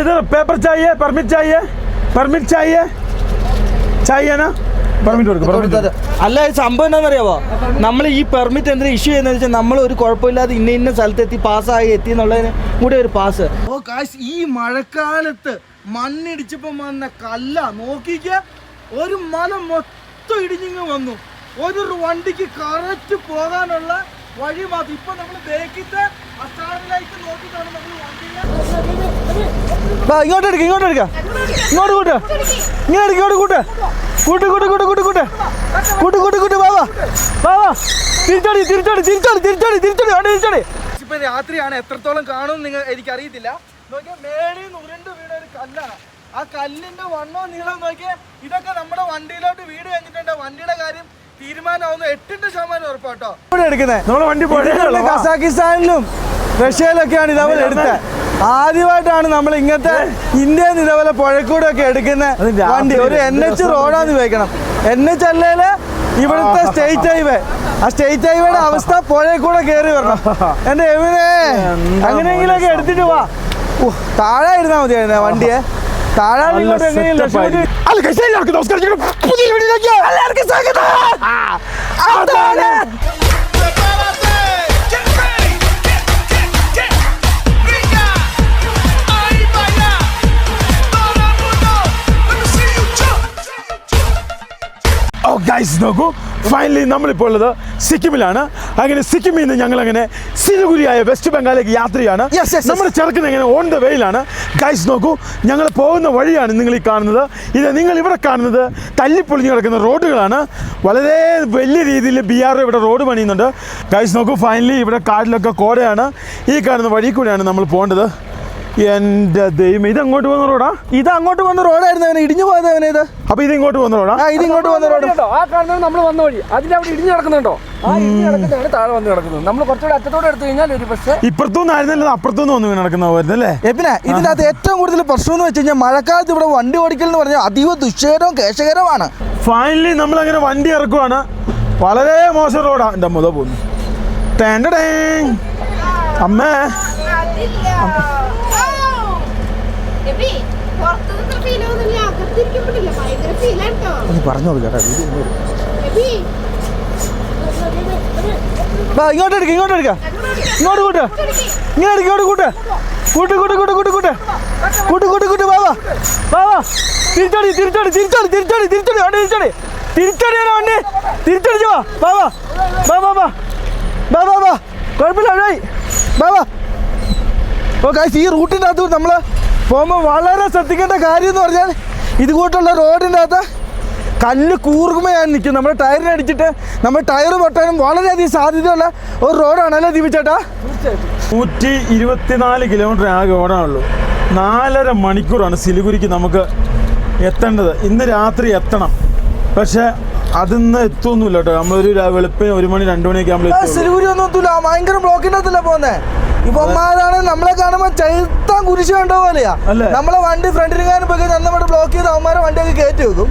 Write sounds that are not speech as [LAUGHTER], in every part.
इधर पेपर चाहिए परमिट चाहिए परमिट चाहिए चाहिए ना परमिट കൊടുക്ക് permit കൊടുത്തത്. അല്ല ഇത് സംഭവം എന്താണെന്നറിയാവോ നമ്മൾ ഈ പെർമിറ്റ് എന്തിനാ ഇഷ്യൂ ചെയ്യുന്നത് വെച്ചാൽ നമ്മൾ ഒരു കുഴപ്പമില്ലാതെ ഇന്ന ഇന്ന സ്ഥലത്ത് എത്തി പാസ്സായി എത്തി എന്നുള്ളതിന് കൂടെ ഒരു പാസ് ഓ കാശ് ഈ മഴക്കാലത്ത് മണ്ണിടിച്ചപ്പം വന്ന കല്ല നോക്കിക്ക ഒരു മല മൊത്തം ഇടിഞ്ഞിങ്ങ് വന്നു ഒരു വണ്ടിക്ക് കറക്റ്റ് പോകാനുള്ള വഴി മാത്രം ഇപ്പൊ നമ്മൾ ബേക്കിത്തെ അസ്റ്റാറിലേക്ക് നോക്കിയിട്ടാണ് നമ്മൾ ഇങ്ങോട്ട് എടുക്ക ഇങ്ങോട്ട് എടുക്ക. ഇങ്ങോട്ട് കൂട്ട്. ഇങ്ങനെ എടുക്ക ഇങ്ങോട്ട് കൂട്ട്. കൂട്ട് കൂട്ട് കൂട്ട് കൂട്ട് കൂട്ട്. കൂട്ട് കൂട്ട് കൂട്ട്. വാവാ വാ. തിരിച്ചടി തിരിച്ചടി തിരിച്ചടി തിരിച്ചടി തിരിച്ചടി. അവിടെ തിരിച്ചടി. ഇപ്പൊ രാത്രിയാണ്. എത്രത്തോളം കാണും നിങ്ങൾ എനിക്ക് അറിയത്തില്ല. നോക്കിയാ മേളിൽ നിന്ന് ഉരുണ്ട് വീണ ഒരു കല്ലാണ്. ആ കല്ലിന്റെ വണ്ണോ നീളം നോക്കിയാൽ ഇതൊക്കെ നമ്മുടെ വണ്ടിയിലോട്ട് വീട് കഴിഞ്ഞിട്ടുണ്ട്. വണ്ടിയുടെ കാര്യം തീരുമാനമാവുന്ന. എട്ടിന്റെ ശതമാനം ഉറപ്പാട്ടോ. ഇവിടെ എടുക്കുന്നത് നമ്മളെ വണ്ടി. കസാക്കിസ്ഥാനിലും റഷ്യയിലൊക്കെയാണ് ഇതേപോലെ എടുത്തത് ആദ്യമായിട്ടാണ് നമ്മൾ ഇങ്ങനത്തെ ഇന്ത്യയിൽ ഇതേപോലെ പുഴക്കൂടെ ഒക്കെ എടുക്കുന്ന വണ്ടി. ഒരു എൻ എച്ച് റോഡാന്ന് ഉപയോഗിക്കണം എൻ എച്ച് അല്ലേൽ ഇവിടുത്തെ സ്റ്റേറ്റ് ഹൈവേ ആ സ്റ്റേറ്റ് ഹൈവേയുടെ അവസ്ഥ പുഴയിൽ കൂടെ കയറി വരണം. എന്റെ എവിടെ അങ്ങനെയെങ്കിലൊക്കെ എടുത്തിട്ട് വാ. താഴെ ഇരുന്നാ മതിയായിരുന്നു വണ്ടിയെ? എല്ലാവർക്കും നമസ്കാരം പുതിയ വീട്ടിലേക്ക് എല്ലാവർക്കും സ്വാഗതം ഓ ഗൈസ് നോക്കൂ ഫൈനലി നമ്മളിപ്പോൾ ഉള്ളത് സിക്കിമിലാണ്. അങ്ങനെ സിക്കിമിൽ നിന്ന് ഞങ്ങൾ അങ്ങനെ സിലിഗുരിയായ വെസ്റ്റ് ബംഗാളിലേക്ക് യാത്രയാണ്. നമ്മൾ. നമ്മുടെ ചെറുക്കുന്ന ഇങ്ങനെ ഓൺ ദ വേയിലാണ് ഗൈസ് നോക്കൂ ഞങ്ങൾ പോകുന്ന വഴിയാണ് നിങ്ങൾ ഈ കാണുന്നത്. ഇത് നിങ്ങൾ ഇവിടെ കാണുന്നത് തല്ലിപ്പൊളിഞ്ഞ് കിടക്കുന്ന റോഡുകളാണ്. വളരെ വലിയ രീതിയിൽ ബി ആർ ഇവിടെ റോഡ് പണിയുന്നുണ്ട്. ഗൈസ് നോക്കൂ ഫൈനലി ഇവിടെ കാടിലൊക്കെ കോടയാണ്. ഈ കാണുന്ന വഴി കൂടെയാണ് നമ്മൾ പോകേണ്ടത്. എന്റെ ദൈവം ഇത് അങ്ങോട്ട് പോകുന്ന റോഡാ? ഇത് അങ്ങോട്ട് വന്ന റോഡായിരുന്നു അവനെ ഇടിഞ്ഞു പോയത് അവനെ ഇത്. അപ്പോൾ ഇത് ഇങ്ങോട്ട് പോകുന്ന റോഡാ? ഇത് ഇങ്ങോട്ട് വന്ന റോഡ്. ആ കാണുന്നത് നമ്മൾ വന്ന വഴി. അതിന്റെ അവിടെ ഇടിഞ്ഞു കിടക്കുന്നുണ്ടോ ആ ഇടിഞ്ഞു കിടക്കുന്നതാണ് താഴെ വന്ന് കിടക്കുന്നത്. നമ്മൾ കുറച്ചുകൂടെ അറ്റത്തോടെ എടുത്തു കഴിഞ്ഞാൽ ഒരു പക്ഷേ ഇപ്പുറത്തുനിന്ന് ആയിരുന്നല്ലോ അപ്പുറത്തുനിന്ന് വന്ന് വീണ് നടക്കുന്ന പോയിരുന്നല്ലേ എപ്പിനെ ഇതിന്റെ അകത്ത് ഏറ്റവും കൂടുതൽ പ്രശ്നം എന്ന് വെച്ച് കഴിഞ്ഞാൽ മഴക്കാലത്ത് ഇവിടെ വണ്ടി ഓടിക്കൽ എന്ന് പറഞ്ഞാൽ അതീവ ദുഷ്കരവും കേശകരവുമാണ് ഫൈനലി നമ്മൾ അങ്ങനെ വണ്ടി ഇറക്കുവാണ്. വളരെ മോശം റോഡാ. എന്റെ മുത പോന്നു ടേണ്ടടേ അമ്മേ എബി, പുറത്തുനിന്ന് feel ഒന്നുമില്ല, അകത്തിരിക്കുമ്പോഴില്ലേ, ഭയങ്കര feel ആണ് ട്ടോ. പറഞ്ഞു ഇങ്ങോട്ട് എടുക്ക ഇങ്ങോട്ട് എടുക്ക. ഇങ്ങോട്ട് കൂട്ട്. ഇങ്ങനെ എടുക്ക ഇങ്ങോട്ട് കൂട്ട്. കൂട്ട് കൂട്ട് കൂട്ട് കൂട്ട് കൂട്ട്. കൂട്ട് കൂട്ട് കൂട്ട്. വാ വാ. തിരിച്ചടി തിരിച്ചടി തിരിച്ചടി തിരിച്ചടി തിരിച്ചടി. വണ്ടി തിരിച്ചടി. തിരിച്ചടിയാണ് വണ്ടി. തിരിച്ചടിച്ച് വാ. വാ വാ. വാ വാ വാ. കുഴപ്പമില്ല വാ ഓ കാശ് ഈ റൂട്ടിന്റെ അകത്ത് നമ്മൾ പോകുമ്പോൾ വളരെ ശ്രദ്ധിക്കേണ്ട കാര്യം എന്ന് പറഞ്ഞാൽ ഇതുകൂട്ടുള്ള റോഡിന്റെ അകത്ത് കല്ല് കൂർക്കുമ്പോഴാണ് നിൽക്കുന്നത് നമ്മുടെ ടയറിന് അടിച്ചിട്ട് നമ്മൾ ടയർ പൊട്ടാനും വളരെയധികം സാധ്യതയുള്ള ഒരു റോഡാണ് അല്ലേ ദീപിച്ചേട്ടാ? നൂറ്റി ഇരുപത്തിനാല് കിലോമീറ്റർ ആകെ ഓടാനുള്ളൂ. നാലര മണിക്കൂറാണ് സിലിഗുരിക്ക് നമുക്ക് എത്തേണ്ടത്. ഇന്ന് രാത്രി എത്തണം. പക്ഷേ അതിന്ന് എത്തൊന്നുമില്ല കേട്ടോ. നമ്മളൊരു വെളുപ്പിന് ഒരു മണി രണ്ട് മണിയൊക്കെ ആകുമ്പോൾ സിലിഗുരി ഒന്നും എത്തൂല. ഭയങ്കര ബ്ലോക്കിന്റെ അകത്തല്ലേ പോകുന്നത് ഇവന്മാരാണ് നമ്മളെ കാണുമ്പോ ചൈത്താൻ കുരിശ് കണ്ട പോലെയാ? നമ്മളെ വണ്ടി ഫ്രണ്ടിൽ കാണുമ്പോ നമ്മുടെ ബ്ലോക്ക് ചെയ്ത് അവന്മാരെ വണ്ടിയൊക്കെ കയറ്റി വെക്കും.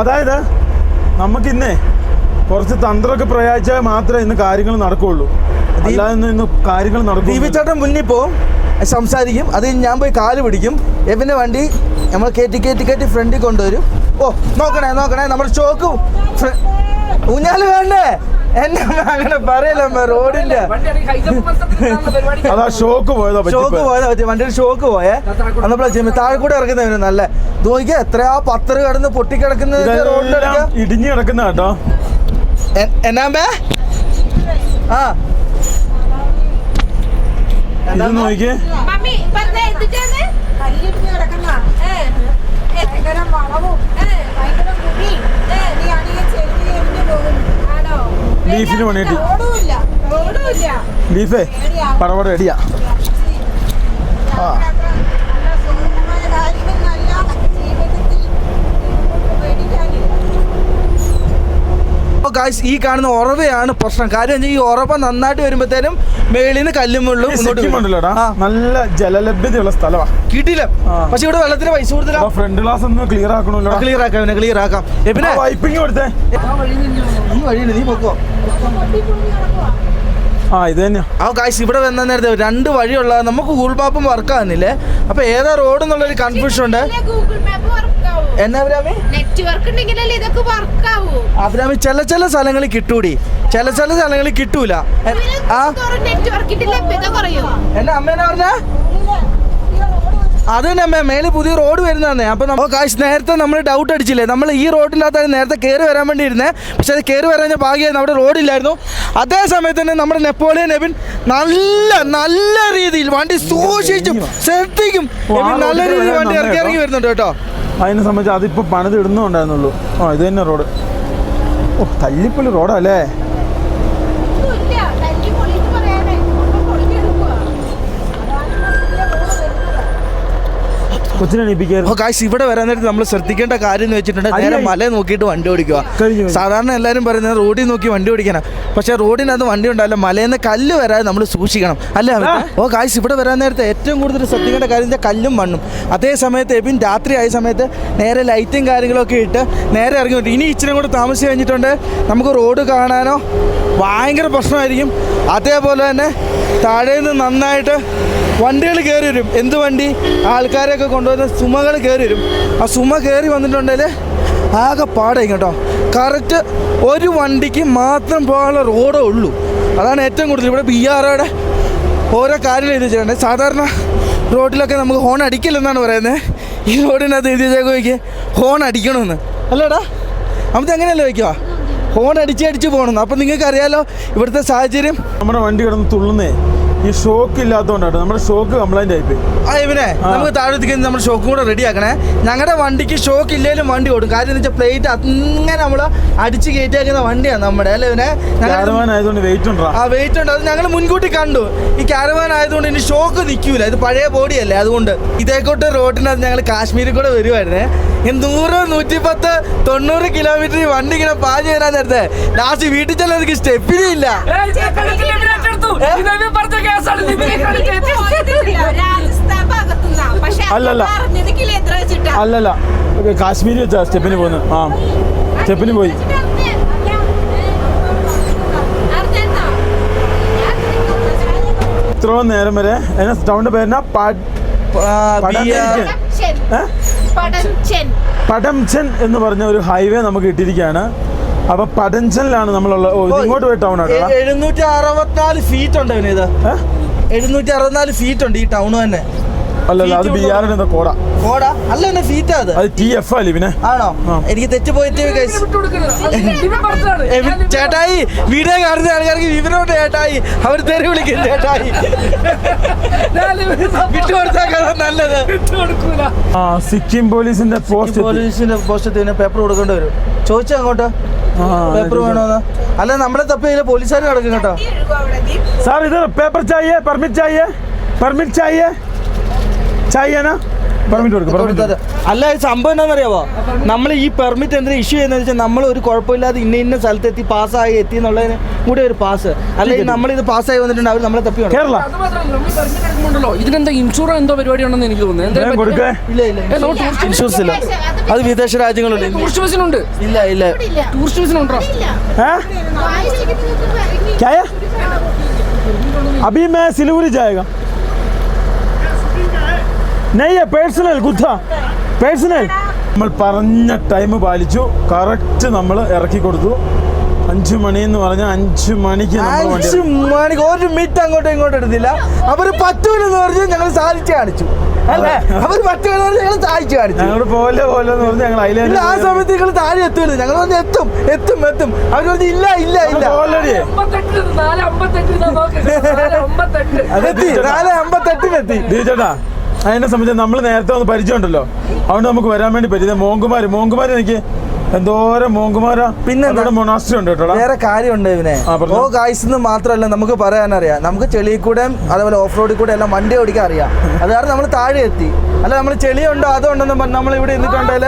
അതായത് നമുക്കിന്നേ കുറച്ച് തന്ത്രമൊക്കെ പ്രയോഗിച്ചാൽ മാത്രമേ ഇന്ന് കാര്യങ്ങൾ നടക്കുകയുള്ളൂ അല്ലാതെ ഇന്ന് ഇന്ന് കാര്യങ്ങൾ നടക്കും ദീപിച്ചേട്ടൻ മുന്നിൽ പോവും സംസാരിക്കും അത് ഞാൻ പോയി കാൽ പിടിക്കും. എവിന്റെ വണ്ടി നമ്മൾ കയറ്റി കയറ്റി കയറ്റി ഫ്രണ്ടിൽ കൊണ്ടുവരും. ഓ നോക്കണേ നോക്കണേ നമ്മുടെ ചോക്ക് ഊഞ്ഞാൽ വേണ്ടേ? എന്നെ അങ്ങനെ പറയല്ല റോഡിന്റെ. അതാ ഷോക്ക് പോയതാ ഷോക്ക് പോയതാ പറ്റി വണ്ടിയുടെ ഷോക്ക് പോയേ. അന്നപ്പോൾ താഴെ കൂടെ ഇറക്കുന്നവന് നല്ല. നോക്കിയാ എത്രയാ പത്തറ് കിടന്ന് പൊട്ടിക്കിടക്കുന്നത് റോഡിന്റെ ഇടിഞ്ഞു കിടക്കുന്ന കേട്ടോ. എന്നാമ്പേ ആ. ഇത് നോക്കിയേ. ഭയങ്കര വളവും, ഭയങ്കര നീ ലീഫിന് പണി കിട്ടി ലീഫേ പടപട അടിയാ ആ. ഗായ്സ് ഈ കാണുന്ന ഉറവയാണ് പ്രശ്നം. കാര്യം ഈ ഉറവ നന്നായിട്ട് വരുമ്പോഴത്തേനും മേളിന് കല്ലും മുള്ളും നല്ല ജലലഭ്യതയുള്ള സ്ഥലമാണ് കിട്ടിയില്ല പക്ഷെ ഇവിടെ വെള്ളത്തിന് പൈസ കൊടുത്തില്ല. ഫ്രണ്ട് ഗ്ലാസ് ഒന്ന് ക്ലിയർ ആക്കണമല്ലോ. ക്ലിയർ ആക്കാം ക്ലിയർ ആക്കാം. പിന്നെ വൈപ്പിംഗ് കൊടുത്തേ. ഈ വഴിയില്ല നീ പൊക്കോ? ആ ഇത് തന്നെ. ആ കാശ് ഇവിടെ വന്ന നേരത്തെ രണ്ട് വഴിയുള്ള നമുക്ക് ഗൂഗിൾ മാപ്പും വർക്ക് ആകുന്നില്ലേ അപ്പൊ ഏതാ റോഡ് എന്നുള്ളൊരു കൺഫ്യൂഷൻ ഉണ്ട്. എന്നാ അഭിരാമി? നെറ്റ്വർക്ക് ഉണ്ടെങ്കിലല്ലേ ഇതൊക്കെ വർക്കാവൂ അഭിരാമി ചില ചില സ്ഥലങ്ങളിൽ കിട്ടൂടി. ചില ചില സ്ഥലങ്ങളിൽ കിട്ടൂല. ആ? അമ്മേനെ പറഞ്ഞ? അത് തന്നെ അമ്മ മേലെ പുതിയ റോഡ് വരുന്നതന്നെ. അപ്പൊ നമ്മൾ കാശ് നേരത്തെ നമ്മൾ ഡൗട്ട് അടിച്ചില്ലേ? നമ്മൾ ഈ റോഡിനകത്ത് നേരത്തെ കയറി വരാൻ വേണ്ടി ഇരുന്നേ പക്ഷെ അത് കയറി വരാൻ ഭാഗ്യമായിരുന്നു അവിടെ റോഡില്ലായിരുന്നു അതേ സമയത്ത് തന്നെ നമ്മുടെ നെപ്പോളിയൻ എബിൻ നല്ല നല്ല രീതിയിൽ വണ്ടി സൂക്ഷിച്ചും ശ്രദ്ധിക്കും. ഓ, നല്ല രീതിയിൽ വണ്ടി ഇറക്കി ഇറങ്ങി വരുന്നുണ്ട് കേട്ടോ. അതിനെ സംബന്ധിച്ച് അതിപ്പോൾ പണിത് ഇടുന്നുണ്ടായിരുന്നുള്ളൂ ആ ഇത് തന്നെ റോഡ് ഓ തല്ലിപ്പള്ളി റോഡാ അല്ലേ ഒന്നുമില്ല തല്ലി പൊളിച്ച് പറയാനേ ഒക്കെ പൊളിഞ്ഞെടുക്കുക അതാണ് നമ്മുടെ റോഡ് വരുന്നത് കൊച്ചിനെ ഓ എണീപ്പിക്കായിരുന്നു കാശ് ഇവിടെ വരാൻ നേരത്തെ നമ്മൾ ശ്രദ്ധിക്കേണ്ട കാര്യം എന്ന് വെച്ചിട്ടുണ്ടെങ്കിൽ നേരെ മല നോക്കിയിട്ട് വണ്ടി ഓടിക്കുക. സാധാരണ എല്ലാവരും പറയുന്നത് റോഡിൽ നോക്കി വണ്ടി ഓടിക്കണം പക്ഷേ റോഡിനകത്ത് വണ്ടി ഉണ്ടാവില്ല മലയെന്ന് കല്ല് വരാതെ നമ്മൾ സൂക്ഷിക്കണം. അല്ലേ? ഓ കാശ് ഇവിടെ വരാൻ നേരത്തെ ഏറ്റവും കൂടുതൽ ശ്രദ്ധിക്കേണ്ട കാര്യം കല്ലും മണ്ണും. അതേ സമയത്ത് എബിൻ രാത്രി ആയ സമയത്ത് നേരെ ലൈറ്റും കാര്യങ്ങളൊക്കെ ഇട്ട് നേരെ ഇറങ്ങി വരും. ഇനി ഇച്ചിരി കൂടെ താമസിച്ച് കഴിഞ്ഞിട്ടുണ്ട്. നമുക്ക് റോഡ് കാണാനോ? ഭയങ്കര പ്രശ്നമായിരിക്കും. അതേപോലെ തന്നെ താഴെ നിന്ന് നന്നായിട്ട് വണ്ടികൾ കയറി വരും. എന്ത് വണ്ടി? ആൾക്കാരെയൊക്കെ കൊണ്ടുവന്ന സുമകൾ കയറി വരും. ആ സുമ കയറി വന്നിട്ടുണ്ടെങ്കിൽ ആകെ പാടായി കേട്ടോ. കറക്റ്റ് ഒരു വണ്ടിക്ക് മാത്രം പോകാനുള്ള റോഡേ ഉള്ളൂ. അതാണ് ഏറ്റവും കൂടുതൽ ഇവിടെ ബി ആറോടെ ഓരോ കാര്യങ്ങൾ എഴുതി വെച്ചിട്ടുണ്ട്. സാധാരണ റോഡിലൊക്കെ നമുക്ക് ഹോൺ അടിക്കില്ലെന്നാണ് പറയുന്നത്. ഈ റോഡിനകത്ത് എഴുതി വെച്ചേക്ക് ഹോൺ അടിക്കണമെന്ന്. അല്ലേടാ? നമുക്ക് അങ്ങനെയല്ലേ വയ്ക്കുക ഹോൺ അടിച്ച് അടിച്ച് പോകണമെന്ന് അപ്പം നിങ്ങൾക്ക് അറിയാലോ ഇവിടുത്തെ സാഹചര്യം. നമ്മുടെ വണ്ടി കിടന്ന് തുള്ളുന്നേ. ഈ ഷോക്ക് ഇല്ലാത്തതുകൊണ്ടാണ് നമ്മുടെ ഷോക്ക് കംപ്ലൈന്റ് ആയിപ്പോയി. ആ ഇവനെ നമുക്ക് താഴെ നമ്മൾ ഷോക്കും കൂടെ റെഡി ആക്കണേ. ഞങ്ങളുടെ വണ്ടിക്ക് ഷോക്ക് ഇല്ലേലും വണ്ടി ഓടും. കാര്യം വെച്ചാൽ പ്ലേറ്റ് അങ്ങനെ നമ്മൾ അടിച്ച് കയറ്റിയാക്കുന്ന വണ്ടിയാണ് നമ്മുടെ അല്ലേ ഇവനെ? കാരവാൻ ആയതുകൊണ്ട് വെയിറ്റ് ഉണ്ട്? ആ വെയിറ്റ് ഉണ്ട്. അത് ഞങ്ങൾ മുൻകൂട്ടി കണ്ടു. ഈ കാരവാൻ ആയതുകൊണ്ട് ഇനി ഷോക്ക് നിൽക്കൂല ഇത് പഴയ ബോഡിയല്ലേ. അതുകൊണ്ട് ഇതേക്കോട്ട് റോഡിനകത്ത് ഞങ്ങൾ കാശ്മീരിൽ കൂടെ വരുമായിരുന്നേ നൂറ് നൂറ്റിപ്പത്ത് തൊണ്ണൂറ് കിലോമീറ്റർ ഈ വണ്ടി ഇങ്ങനെ പാഞ്ഞു വരാൻ നേരത്തെ. ലാസ്റ്റ് വീട്ടിൽ ചെല്ലാൻ എനിക്ക് സ്റ്റെപ്പിനും ഇല്ല പറഞ്ഞ കേസാണ്. അല്ലല്ല. അല്ലല്ല. കാശ്മീരി വെച്ചാ സ്റ്റെപ്പിന് പോകുന്നത് ആ. സ്റ്റെപ്പിന് പോയി. ഇത്രയും നേരം വരെ എന്നെ ടൗണിന്റെ പേരെന്നാ? പടം ചെൻ? എന്ന് പറഞ്ഞ ഒരു ഹൈവേ നമുക്ക് ഇട്ടിരിക്കുകയാണ്. അപ്പൊ പടഞ്ചലിലാണ് നമ്മളുള്ള ഇങ്ങോട്ട് പോയി ടൗൺ എഴുന്നൂറ്റി അറുപത്തിനാല് ഫീറ്റ് ഉണ്ട് അവനേത് ഇത്. എഴുന്നൂറ്റി അറുപത്തിനാല് ഫീറ്റ് ഉണ്ട് ഈ ടൗൺ തന്നെ. അല്ലല്ല അത് ബി ആറിന്റെ എന്താ കോട? കോടാ? അല്ല എന്നെ ഫീറ്റാ അത്. അത് ടി എഫ് അല്ലേ പിന്നെ? ആണോ. എനിക്ക് തെറ്റ് പോയിട്ട് ചേട്ടായി വീഡിയോ കാണുന്ന ആൾക്കാർക്ക് വിവരമുണ്ട് ചേട്ടായി അവർ തെറി വിളിക്കും ചേട്ടായി. നല്ലത്. ആ സിക്കിം പോലീസിന്റെ പോസ്റ്റ് പോലീസിന്റെ പോസ്റ്റ് പേപ്പർ കൊടുക്കേണ്ടി വരും. ചോദിച്ചോ അങ്ങോട്ട്. പേപ്പർ വേണോന്ന് അല്ല നമ്മളെ തപ്പ പോലീസുകാർ കിടക്കും കേട്ടോ. സാർ ഇത് പേപ്പർ ചായ? പെർമിറ്റ് ചായ? പെർമിറ്റ് ചായ? ചായനാ? അല്ല സംഭവം എന്താണെന്നറിയാവോ? നമ്മൾ ഈ പെർമിറ്റ് എന്തിനാ ഇഷ്യൂ ചെയ്യുന്നത് വെച്ചാൽ നമ്മൾ ഒരു കുഴപ്പമില്ലാതെ ഇന്ന ഇന്ന സ്ഥലത്തെത്തി പാസ്സായി എത്തി എന്നുള്ളതിന് കൂടെ ഒരു പാസ് അല്ലെങ്കിൽ നമ്മൾ ഇത് പാസ്സായി വന്നിട്ടുണ്ട് അവർ നമ്മളെ തപ്പി ഇതിനെന്താ ഇൻഷുറൻസ് എന്തോ പരിപാടി ഉണ്ടെന്ന് എനിക്ക് തോന്നുന്നു. ഇൻഷുറൻസ് ഇല്ല അത് വിദേശ രാജ്യങ്ങളുണ്ട്. ഇല്ല ഇല്ല. ടൂറിസ്റ്റ് ബസ്സിനുണ്ടോ ഏഹ് ജായക നെയ്യ പേഴ്സണൽ ഗുദ്ധ പേഴ്സണൽ. നമ്മൾ പറഞ്ഞ ടൈം പാലിച്ചു. കറക്റ്റ് നമ്മൾ ഇറക്കി കൊടുത്തു. അഞ്ചു മണി എന്ന് പറഞ്ഞ അഞ്ചു മണിക്ക് അഞ്ചു മണിക്ക് ഒരു മിനിറ്റ് അങ്ങോട്ടും ഇങ്ങോട്ടും എടുത്തില്ല. അവർ പറ്റൂലെന്ന് പറഞ്ഞ് ഞങ്ങൾ സാധിച്ചു കാണിച്ചു. അല്ലേ? അവർ പറ്റൂലെന്ന് പറഞ്ഞ് ഞങ്ങൾ സാധിച്ചു കാണിച്ചു. ഞങ്ങൾ പോലെ പോലെ എന്ന് പറഞ്ഞ് ഞങ്ങൾ അതിലെ ആ സമയത്ത് നിങ്ങൾ താഴെ എത്തൂല ഞങ്ങൾ വന്ന് എത്തും എത്തും എത്തും. അവർ പറഞ്ഞു ഇല്ല ഇല്ല ഇല്ല. ഓൾറെഡി [LAUGHS] അതെത്തി. നാല് അമ്പത്തെട്ടിനെത്തി ചേട്ടാ അതിനെ സംബന്ധിച്ച് നമ്മൾ നേരത്തെ ഒന്ന് പരിചയമുണ്ടല്ലോ. അതുകൊണ്ട് നമുക്ക് വരാൻ വേണ്ടി പറ്റിയത് മോങ്കുമാർ മോങ്കുമാർ എനിക്ക് എന്തോരം മോങ്കുമാരാ. പിന്നെ മൊണാസ്ട്രി ഉണ്ട് കേട്ടോ വേറെ കാര്യമുണ്ട് ഇവനെ. ഓ ഗായ്സ് എന്ന് മാത്രമല്ല നമുക്ക് പറയാനറിയാം. നമുക്ക് ചെളിയിൽ കൂടെ അതേപോലെ ഓഫ് റോഡിൽ കൂടെ എല്ലാം വണ്ടി ഓടിക്കാൻ അറിയാം. അത് കാരണം നമ്മൾ താഴെ എത്തി. അല്ല നമ്മൾ ചെളിയുണ്ടോ? അതുണ്ടെന്ന് പറഞ്ഞ് നമ്മൾ ഇവിടെ ഇരുന്നിട്ടുണ്ടെങ്കിൽ.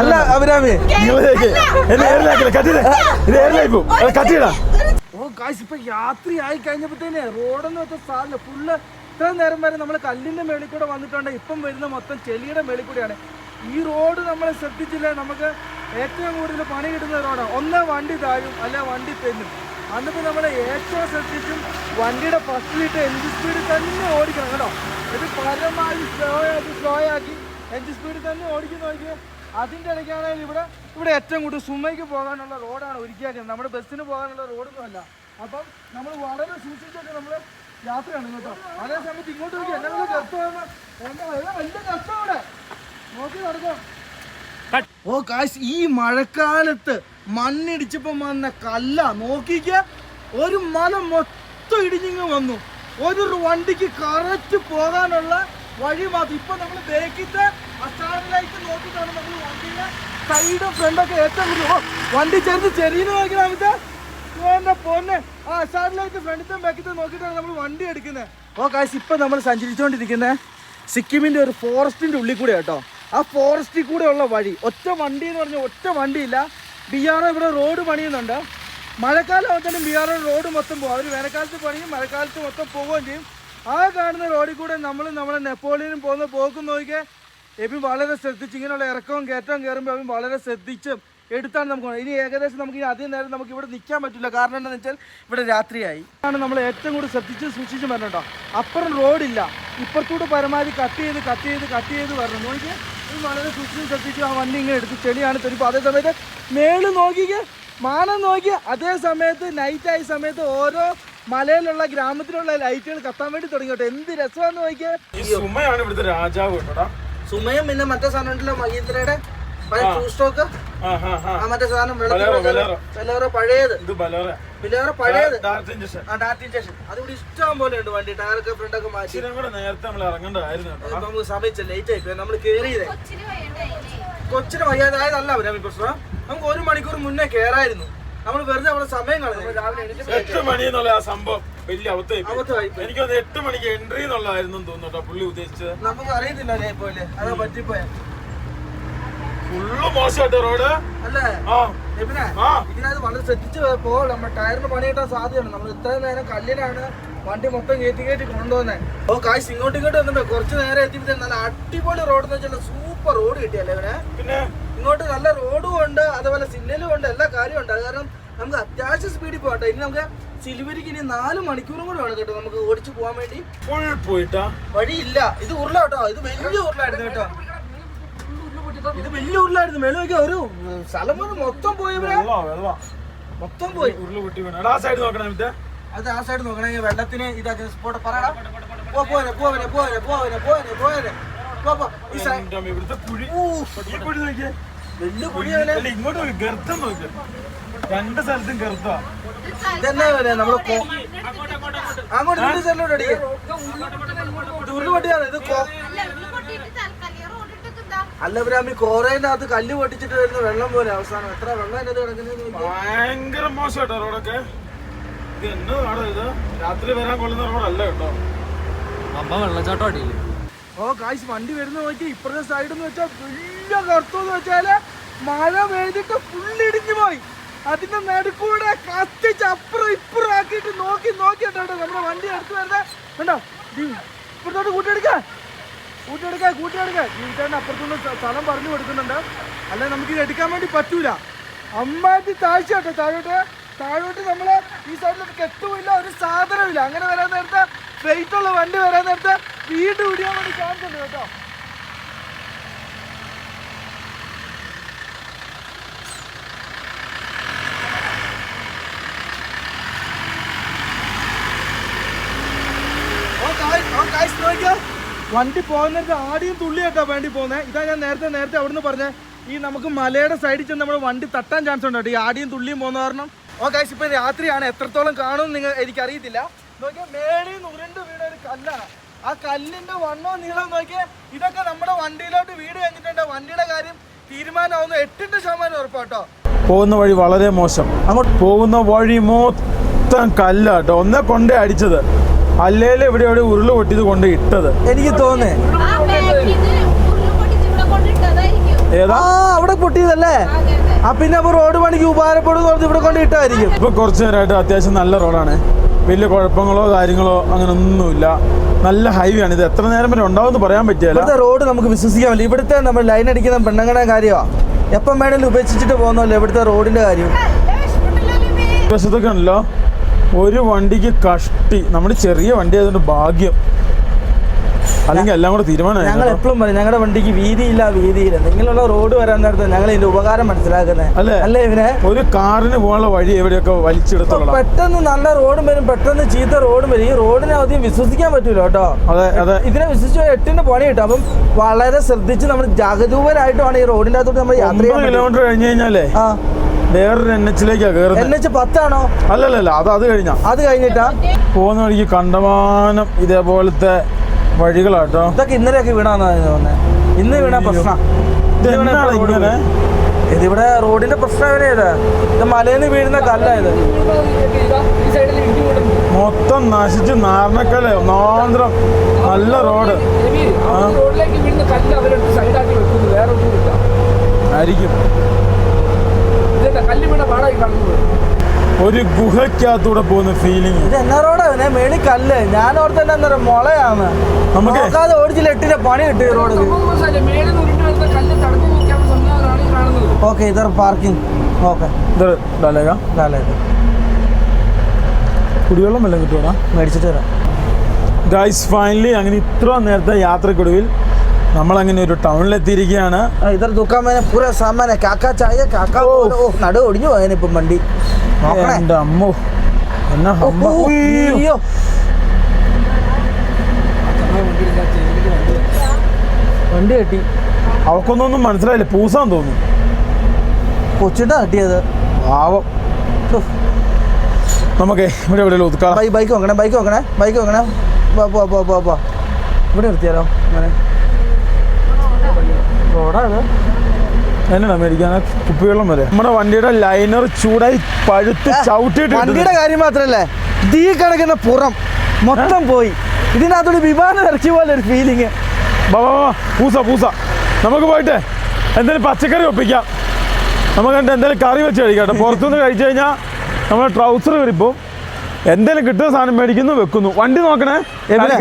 അല്ല അഭിരാമി. നിങ്ങളിലേക്ക് ഗായ്സ് ഇപ്പൊ രാത്രി ആയി കഴിഞ്ഞപ്പോഴത്തേനെ റോഡെന്ന് വെച്ച സാധനം ഫുള്ള് ഇത്ര നേരം വരെ നമ്മൾ കല്ലിന്റെ മേളിൽ കൂടെ വന്നിട്ടുണ്ട്. ഇപ്പം വരുന്ന മൊത്തം ചെളിയുടെ മേളിൽ കൂടെയാണ്. ഈ റോഡ് നമ്മൾ ശ്രദ്ധിച്ചില്ല? നമുക്ക് ഏറ്റവും കൂടുതൽ പണി കിട്ടുന്ന റോഡാണ് ഒന്ന് വണ്ടി താഴും അല്ലെ വണ്ടി തെന്നും. അന്നിപ്പോൾ നമ്മൾ ഏറ്റവും ശ്രദ്ധിച്ചും വണ്ടിയുടെ ഫസ്റ്റിലിട്ട് എൻജിൻ സ്പീഡിൽ തന്നെ ഓടിക്കണം കേട്ടോ. ഇത് പരമാവധി സ്ലോ ആക്കി സ്ലോ ആക്കി എൻജിൻ സ്പീഡിൽ തന്നെ ഓടിക്കുന്ന നോക്കി അതിന്റെ ഇടയ്ക്കാണെങ്കിൽ ഇവിടെ ഇവിടെ ഏറ്റവും കൂടുതൽ സുമയ്ക്ക് പോകാനുള്ള റോഡാണ് ഒരുക്കിയാക്കുന്നത് നമ്മുടെ ബസ്സിന് പോകാനുള്ള റോഡൊന്നും അല്ല അപ്പം നമ്മൾ വളരെ സൂക്ഷിച്ചൊക്കെ നമ്മൾ യാത്രയാണ് കേട്ടോ. അതേ സമയത്ത് ഇങ്ങോട്ട് നോക്കി എന്നെ കഷ്ടമാണ്? വലിയ കഷ്ടം ഇവിടെ നോക്കി നടക്കാം. ഓ കാശ് ഈ മഴക്കാലത്ത് മണ്ണിടിച്ചപ്പം വന്ന കല്ല നോക്കിക്ക ഒരു മല മൊത്തം ഇടിഞ്ഞിങ്ങ് വന്നു. ഒരു വണ്ടിക്ക് കറക്റ്റ് പോകാനുള്ള വഴി മാത്രം. ഇപ്പൊ നമ്മൾ ബേക്കിത്തെ അസ്റ്റാറിലേക്ക് നോക്കിയിട്ടാണ് നമ്മൾ വണ്ടിയുടെ സൈഡും ഫ്രണ്ടൊക്കെ ഏറ്റവും വണ്ടി ചെറുത് ചെറിയ നോക്കിയാൽ എന്റെ നമ്മൾ വണ്ടി ഓ കാശ് ഇപ്പൊ നമ്മൾ സഞ്ചരിച്ചുകൊണ്ടിരിക്കുന്നത് സിക്കിമിന്റെ ഒരു ഫോറസ്റ്റിന്റെ ഉള്ളിൽ കൂടെ കേട്ടോ ആ ഫോറസ്റ്റിൽ കൂടെ ഉള്ള വഴി ഒറ്റ വണ്ടി എന്ന് പറഞ്ഞാൽ ഒറ്റ വണ്ടിയില്ല. ബിയാറോ ഇവിടെ റോഡ് പണിയുന്നുണ്ട്. മഴക്കാലം ആകുമ്പോഴത്തേനും ബിയാറോ റോഡ് മൊത്തം പോകും. അവർ വേനൽക്കാലത്ത് പണിയും മഴക്കാലത്ത് മൊത്തം പോവുകയും ചെയ്യും. ആ കാണുന്ന റോഡിൽ കൂടെ നമ്മൾ നമ്മുടെ നെപ്പോളിയനും പോകുന്ന പോക്കും നോക്കിയാൽ എബിൻ വളരെ ശ്രദ്ധിച്ച് ഇങ്ങനെയുള്ള ഇറക്കവും കയറ്റവും കയറുമ്പോൾ അവൻ വളരെ ശ്രദ്ധിച്ചും എടുത്താണ് നമുക്ക് ഇനി ഏകദേശം നമുക്ക് ഇനി അധികം നേരം നമുക്ക് ഇവിടെ നിൽക്കാൻ പറ്റില്ല. കാരണം എന്താണെന്ന് വെച്ചാൽ ഇവിടെ രാത്രിയായി. ആണ് നമ്മൾ ഏറ്റവും കൂടുതൽ ശ്രദ്ധിച്ച് സൂക്ഷിച്ച് വരണോ അപ്പുറം റോഡില്ല ഇപ്പുറത്തൂടെ പരമാവധി കട്ട് ചെയ്ത് കട്ട് ചെയ്ത് കട്ട് ചെയ്ത് വരണം. നോക്കി ഇത് വളരെ സൂക്ഷിച്ച് ശ്രദ്ധിച്ച് ആ വണ്ടി ഇങ്ങനെ എടുത്ത് ചെളിയാണ് തെളിപ്പോൾ അതേ സമയത്ത് മേൾ നോക്കിക്ക് മാനം നോക്കി അതേ സമയത്ത് നൈറ്റ് ആയ സമയത്ത് ഓരോ മലയിലുള്ള ഗ്രാമത്തിലുള്ള ലൈറ്റുകൾ കത്താൻ വേണ്ടി തുടങ്ങി കേട്ടോ. എന്ത് രസമാണെന്ന് നോക്കിയാൽ ഈ സുമയാണ് ഇവിടുത്തെ രാജാവ് കേട്ടോടാ സുമയം പിന്നെ മറ്റേ സാധനം ഉണ്ടല്ലോ മഹീന്ദ്രയുടെ സ്റ്റോക്ക് ഹാ ഹാ ആ മറ്റേ സാധനം ബലേറോ. പഴയത്. ഇത് ബലോറ. പഴയത്. Dart injection. ആ ഡാർട്ടിൻ സ്റ്റേഷൻ അതിവിടെ ഇഷ്ടം പോലെ ഉണ്ട് വണ്ടി. ടയറൊക്കെ ഫ്രണ്ടൊക്കെ മാറ്റി. നേരത്തെ നമ്മൾ ഇറങ്ങേണ്ടതായിരുന്നു നമുക്ക് സമയത്ത് ലേറ്റ് ആയി. നമ്മൾ കേറിയതേ. കൊച്ചിന് വയ്യാതായതല്ല അവരെ പ്രശ്നം. നമുക്ക് ഒരു മണിക്കൂർ മുന്നേ കേറായിരുന്നു. നമ്മൾ വെറുതെ അവിടെ സമയം കളഞ്ഞു. രാവിലെ എട്ട് മണി എന്നുള്ള ആ സംഭവം വലിയ എനിക്കത് എട്ട് മണിക്ക് എൻട്രി എന്നുള്ളതായിരുന്നു തോന്നുന്നു കേട്ടോ പുള്ളി ഉദ്ദേശിച്ചത്. നമുക്ക് അറിയത്തില്ല അല്ലേ പോലെ അതാ പറ്റിപ്പോയ. ഫുള്ള് മോശമായിട്ട് റോഡ്? അല്ലേ? ഇതിനകത്ത് വളരെ ശ്രദ്ധിച്ചു പോകാം നമ്മുടെ ടയറിന് പണി കിട്ടാൻ നമ്മൾ ഇത്രയും നേരം കല്ലിലാണ് വണ്ടി മൊത്തം കയറ്റി കയറ്റി കൊണ്ടുവന്നത് ഓ കാശ് ഇങ്ങോട്ട് ഇങ്ങോട്ട് വന്നിട്ട് കുറച്ച് നേരം എത്തിയപ്പോഴത്തെ നല്ല അടിപൊളി റോഡ് എന്ന് വെച്ചാൽ സൂപ്പർ റോഡ് കിട്ടിയല്ലേ ഇവനെ? പിന്നെ? ഇങ്ങോട്ട് നല്ല റോഡും ഉണ്ട് അതുപോലെ സിഗ്നലും ഉണ്ട് എല്ലാ കാര്യവും ഉണ്ട്. അത് കാരണം നമുക്ക് അത്യാവശ്യം സ്പീഡിൽ പോകട്ടെ. ഇനി നമുക്ക് സിലിവരിക്ക് ഇനി നാല് മണിക്കൂറും കൂടെ വേണം കേട്ടോ നമുക്ക് ഓടിച്ചു പോകാൻ വേണ്ടി. ഫുൾ പോയിട്ടാ? വഴിയില്ല. ഇത് ഉരുള കേട്ടോ ഇത് വലിയ ഉരുളായിരുന്നു കേട്ടോ. ഇത് വലിയ ഉരുളായിരുന്നു മേലെ നോക്കിയാ ഒരു സ്ഥലം മൊത്തം പോയി മൊത്തം പോയി ഉരുൾ പൊട്ടി വീണു ആ സൈഡ് നോക്കണം ഇത് അത് ആ സൈഡ് നോക്കണേ വെള്ളത്തിന് ഇതാക്കി സ്പോട്ട് പറയടാ പോ പോരെ പോവനെ പോവനെ പോവനെ പോവനെ പോവനെ പോ പോ ഈ സൈഡ് എന്റെ അമ്മ, ഇവിടുത്തെ കുഴി ഈ കുഴി നോക്കിയേ വലിയ കുഴിയവനെ അല്ല ഇങ്ങോട്ട് ഗർത്തം നോക്കി രണ്ട് സ്ഥലത്തും ഗർത്താ ഇതെന്നാ വരെ നമ്മൾ കൊ- അങ്ങോട്ട് രണ്ട് സൈഡിലോട്ട് അടിക്കുക ഇത് ഉരുൾ പൊട്ടിയാണ് ഇത് കൊ- അല്ല, ഉരുൾ പൊട്ടിയിട്ട് തൽക്കാലം ഈ road ഇട്ടിട്ട് എന്താ? അല്ല ബ്രാഹ്മി കോറേന്റെ അകത്ത് കല്ല് പൊട്ടിച്ചിട്ട് വരുന്ന വെള്ളം പോലെ അവസാനം. എത്ര വെള്ളം കിടക്കുന്നത് ഭയങ്കര മോശമായിട്ടോ റോഡൊക്കെ. ഇത് എന്നതാണോ ഇത്? രാത്രി വരാൻ കൊള്ളുന്ന റോഡല്ല കേട്ടോ. അമ്മ വെള്ളച്ചാട്ടം അടിയില്ലേ? ഓ കാശ് വണ്ടി വരുന്ന നോക്കി. ഇപ്പുറത്തെ സൈഡ് എന്ന് വെച്ചാൽ വലിയ കറുത്തെന്ന് വെച്ചാൽ മഴ പെയ്തിട്ട് ഫുള്ളിടിഞ്ഞു പോയി. അതിന്റെ നടുക്കൂടെ കത്തിച്ച് അപ്പുറം ഇപ്പുറം ആക്കിയിട്ട് നോക്കി നോക്കിയിട്ടോ നമ്മുടെ വണ്ടി എടുത്തു വരുന്നത്. കണ്ടോ? ഇപ്പുറത്തോട്ട് കൂട്ടിയെടുക്ക കൂട്ടിയെടുക്ക കൂട്ടിയെടുക്കാം. വീട്ടുകാരൻ അപ്പുറത്തുനിന്ന് സ്ഥ- സ്ഥലം പറഞ്ഞു കൊടുക്കുന്നുണ്ട്. അല്ലെ നമുക്ക് ഇത് എടുക്കാൻ വേണ്ടി പറ്റൂല. അമ്മാറ്റി താഴ്ച കേട്ടോ താഴോട്ട് താഴോട്ട് നമ്മൾ ഈ സൈഡിൽ കെട്ടുമില്ല ഒരു സാധനമില്ല അങ്ങനെ വരാൻ നേരത്തെ വെയിറ്റ് ഉള്ള വണ്ടി വരാൻ നേരത്തെ വീട് ഇടിയാൻ വേണ്ടി ചാൻസ് ഉണ്ട് കേട്ടോ ഓ കായ്- ഓ കായ്സ് നോക്കിയോ? വണ്ടി പോകുന്നിടത്ത് ആടിയും തുള്ളിയൊക്കെ വേണ്ടി പോകുന്നത് ഇതാ ഞാൻ നേരത്തെ നേരത്തെ അവിടുന്ന് പറഞ്ഞേ. ഈ നമുക്ക് മലയുടെ സൈഡിൽ ചെന്ന് നമ്മൾ വണ്ടി തട്ടാൻ ചാൻസ് ഉണ്ട് ഈ ആടിയും തുള്ളിയും പോകുന്ന കാരണം. ഓ കാശ് ഇപ്പൊ രാത്രിയാണ്. എത്രത്തോളം കാണുമെന്ന് നിങ്ങൾ എനിക്കറിയത്തില്ല നോക്കിയാൽ മേളിൽ നിന്ന് ഉരുണ്ട് വീണ ഒരു കല്ലാണ്. ആ കല്ലിന്റെ വണ്ണോ നീളം നോക്കിയാൽ ഇതൊക്കെ നമ്മുടെ വണ്ടിയിലോട്ട് വീട് കഴിഞ്ഞിട്ടുണ്ട്. വണ്ടിയുടെ കാര്യം തീരുമാനമാവുന്ന. എട്ടിന്റെ ശതമാനം ഉറപ്പാട്ടോ പോകുന്ന വഴി വളരെ മോശം. അങ്ങോട്ട് പോകുന്ന വഴി മൊത്തം കല്ലാട്ടോ ഒന്നേ കൊണ്ടേ അടിച്ചത്. അല്ലേലും ഇവിടെ എവിടെ ഉരുൾ പൊട്ടിയത് കൊണ്ട് ഇട്ടത്? എനിക്ക് തോന്നേ ആ back ഇത് ഉരുൾ പൊട്ടിച്ച് ഏതാ? ആ അവിടെ പൊട്ടിയതല്ലേ. ആ പിന്നെ അപ്പൊ റോഡ് പണിക്ക് ഉപകാരപ്പെടുന്ന ഇവിടെ കൊണ്ട് ഇട്ടായിരിക്കും ഇപ്പൊ കുറച്ചു നേരമായിട്ട് അത്യാവശ്യം നല്ല റോഡാണ്. വലിയ കുഴപ്പങ്ങളോ കാര്യങ്ങളോ അങ്ങനെ ഒന്നുമില്ല. നല്ല ഹൈവേ ആണ്. ഇത് എത്ര നേരം വരെ ഉണ്ടാവും പറയാൻ പറ്റിയല്ല ഇവിടുത്തെ റോഡ് നമുക്ക് വിശ്വസിക്കാൻ പറ്റില്ല. ഇവിടുത്തെ നമ്മൾ ലൈൻ അടിക്കുന്ന പെണ്ണങ്ങളുടെ കാര്യമാണ് എപ്പം വേണേലും ഉപേക്ഷിച്ചിട്ട് പോകുന്നല്ലോ ഇവിടുത്തെ റോഡിന്റെ കാര്യം? വശത്തൊക്കെ ഉണ്ടല്ലോ. ഒരു വണ്ടിക്ക് കഷ്ടി. നമ്മുടെ ചെറിയ വണ്ടി ആയതുകൊണ്ട് ഭാഗ്യം. അല്ലെങ്കിൽ എല്ലാം കൂടെ ഞങ്ങൾ എപ്പോഴും പറയും ഞങ്ങളുടെ വണ്ടിക്ക് വീതിയില്ല വീതിയില്ല. നിങ്ങളുള്ള റോഡ് വരാൻ നേരത്തെ ഞങ്ങൾ ഇതിന്റെ ഉപകാരം മനസ്സിലാക്കുന്നത് അല്ലേ? അല്ലേ ഇവനെ? ഒരു കാറിന് പോകാനുള്ള വഴി എവിടെയൊക്കെ വലിച്ചെടുത്തോളാം പെട്ടെന്ന് നല്ല റോഡും വരും പെട്ടെന്ന് ചീത്ത റോഡും വരും. ഈ റോഡിനെ അധികം വിശ്വസിക്കാൻ പറ്റൂല കേട്ടോ. അതെ അതെ. ഇതിനെ വിശ്വസിച്ച് എട്ടിന്റെ പണി കിട്ടും. അപ്പം വളരെ ശ്രദ്ധിച്ച് നമ്മൾ ജാഗരൂകരായിട്ടുമാണ് ഈ റോഡിന്റെ അകത്തോട്ട് നമ്മൾ യാത്ര കിലോമീറ്റർ കഴിഞ്ഞു കഴിഞ്ഞാലേ ആ. വേറൊരു എൻ എച്ചിലേക്കാണ് എൻ കയറുന്നത് എച്ച് പത്താണോ? അല്ലല്ലല്ല അത് അത് കഴിഞ്ഞാ. അത് കഴിഞ്ഞിട്ടാ? പോകുന്ന വഴിക്ക് കണ്ടമാനം ഇതേപോലത്തെ വഴികളാട്ടോ. ഇതൊക്കെ ഇന്നലെയൊക്കെ വീണാന്നാണ് തോന്നുന്നത് ഇന്ന് വീണ പ്രശ്നം. ഇങ്ങനെ. ഇതിവിടെ റോഡിന്റെ പ്രശ്നം ഇത്. മലയിൽ നിന്ന് വീഴുന്ന കല്ലായത് മൊത്തം നശിച്ച് നാരണക്കല്ലേ? ഒന്നാന്തരം നല്ല റോഡ്. രവി, ആ റോഡിലേക്ക് വീഴുന്ന കല്ല് അവരെടുത്ത് സൈഡാക്കി വെക്കുന്നു വേറെ ഒന്നുമില്ല ആയിരിക്കും പാടായി കാണുന്നത്. ഒരു ഗുഹയ്ക്കകത്തൂടെ പോകുന്ന ഫീലിംഗ് ഇത് മേളി കല്ല്. ഞാൻ ഓർത്ത എന്താ മുളയാണ്. നമുക്ക് നോക്കാതെ ഓടിച്ചില്ല എട്ടിന്റെ പണി കിട്ടി റോഡ് ഓക്കെ ഇതർ പാർക്കിംഗ് ഓക്കെ. കുടിവെള്ളം വല്ലതും കിട്ടുവാ മേടിച്ചിട്ട് വരാം. ഗൈസ് ഫൈനലി അങ്ങനെ ഇത്ര നേരത്തെ യാത്രക്കൊടുവിൽ നമ്മളങ്ങനെ ഒരു ടൗണിലെത്തിയിരിക്കുകയാണ്. ഇതൊരു ദുഃഖം പൂര സാമാന കാക്ക ചായ കാക്ക നടു ഒടിഞ്ഞു പോയതിന് ഇപ്പം വണ്ടി. എന്റെ അമ്മോ എന്നാ അയ്യോ. വണ്ടി കെട്ടി. അവക്കൊന്നും മനസ്സിലായില്ല. പൂസാൻ തോന്നുന്നു. കൊച്ചിട്ടാ കെട്ടിയത്. പാവം. നമുക്ക് ഇവിടെ എവിടെ ഒതുക്കാം ബൈക്ക് നോക്കണേ ബൈക്ക് നോക്കണേ ബൈക്ക് നോക്കണേ പോ പോ പോ പോ പോ ഇവിടെ നിർത്തിയാലോ? അങ്ങനെ. റോഡാ ഇത് എന്നാ മേടിക്കാൻ കുപ്പിവെള്ളം വരെ. നമ്മുടെ വണ്ടിയുടെ ലൈനർ ചൂടായി പഴുത്ത് ചവിട്ടിട്ട് വണ്ടിയുടെ കാര്യം മാത്രല്ലേ തീ കിടക്കുന്ന പുറം മൊത്തം പോയി. ഇതിനകത്തൊരു വിമാനം ഇറക്കി പോലെ ഒരു ഫീലിങ് പൂസ പൂസ. നമുക്ക് പോയിട്ട് എന്തെങ്കിലും പച്ചക്കറി ഒപ്പിക്കാം. നമുക്ക് എന്തെങ്കിലും കറി വെച്ച് കഴിക്കാം കേട്ടോ. പുറത്തുനിന്ന് കഴിച്ചു കഴിഞ്ഞാൽ നമ്മൾ ട്രൗസർ കയറിപ്പോവും എന്തെങ്കിലും കിട്ടുന്ന സാധനം മേടിക്കുന്നു വെക്കുന്നു. വണ്ടി നോക്കണേ.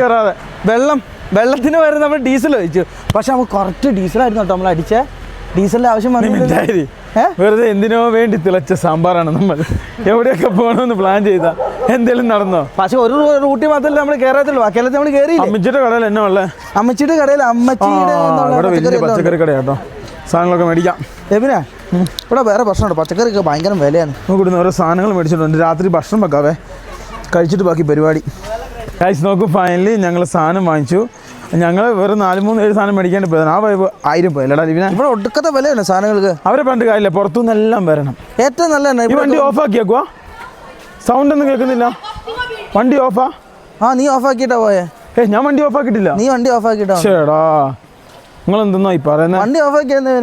കയറാതെ. വെള്ളം. വെള്ളത്തിന് പകരം നമ്മൾ ഡീസൽ ഒഴിച്ചു. പക്ഷെ നമുക്ക് കുറച്ച് ഡീസലായിരുന്നു കേട്ടോ നമ്മൾ അടിച്ച. ഡീസലിന്റെ ആവശ്യം വന്നില്ല വെറുതെ എന്തിനോ വേണ്ടി തിളച്ച സാമ്പാറാണ് നമ്മൾ. എവിടെയൊക്കെ പോകണമെന്ന് പ്ലാൻ ചെയ്ത. എന്തേലും നടന്നോ? പക്ഷെ ഒരു റൂട്ടി റൂട്ടിൽ മാത്രമല്ല നമ്മൾ കയറത്തുള്ളൂ ബാക്കിയെല്ലാം നമ്മൾ കയറി അമ്മച്ചിയുടെ കടയിൽ എന്നാ ഉള്ളത് അമ്മച്ചിയുടെ കടയിൽ അമ്മച്ചിടെ അമ്മച്ചിയുടെ വലിയ പച്ചക്കറി കടയാട്ടോ. സാധനങ്ങളൊക്കെ മേടിക്കാം. എബിനാ ഇവിടെ വേറെ പ്രശ്നമുണ്ട്. പച്ചക്കറിക്ക് ഭയങ്കര വിലയാണ്. നമുക്ക് ഇവിടുന്ന് ഓരോ സാധനങ്ങൾ മേടിച്ചിട്ടുണ്ട്. രാത്രി ഭക്ഷണം വെക്കാവേ. കഴിച്ചിട്ട് ബാക്കി പരിപാടി. കഴിച്ച് നോക്കും ഫൈനലി ഞങ്ങൾ സാധനം വാങ്ങിച്ചു. ഞങ്ങൾ വെറും നാല് മൂന്ന് ഏഴ് സാധനം മേടിക്കേണ്ടി പോയതാണ്. ആ വൈബ് ആയിരം പോയി. അല്ലടാ ലിവിനെ. ഇവിടെ ഒടുക്കത്തെ വിലയാണ് സാധനങ്ങൾക്ക്? അവരെ പണ്ട് കാര്യമില്ല പുറത്തുനിന്ന് എല്ലാം വരണം. ഏറ്റവും നല്ല ഈ വണ്ടി ഓഫ് ആക്കിയേക്കുവാ സൗണ്ട് ഒന്നും കേൾക്കുന്നില്ല. വണ്ടി ഓഫാ ആ? നീ ഓഫ് ആക്കിയിട്ടാ പോയെ? ഏ ഞാൻ വണ്ടി ഓഫ് ആക്കിയിട്ടില്ല. നീ വണ്ടി ഓഫ് ആക്കിയിട്ടാ ചേടാ. നിങ്ങൾ എന്തെന്നാ ഈ പറയുന്നത് വണ്ടി ഓഫ് ആക്കിയെന്നെ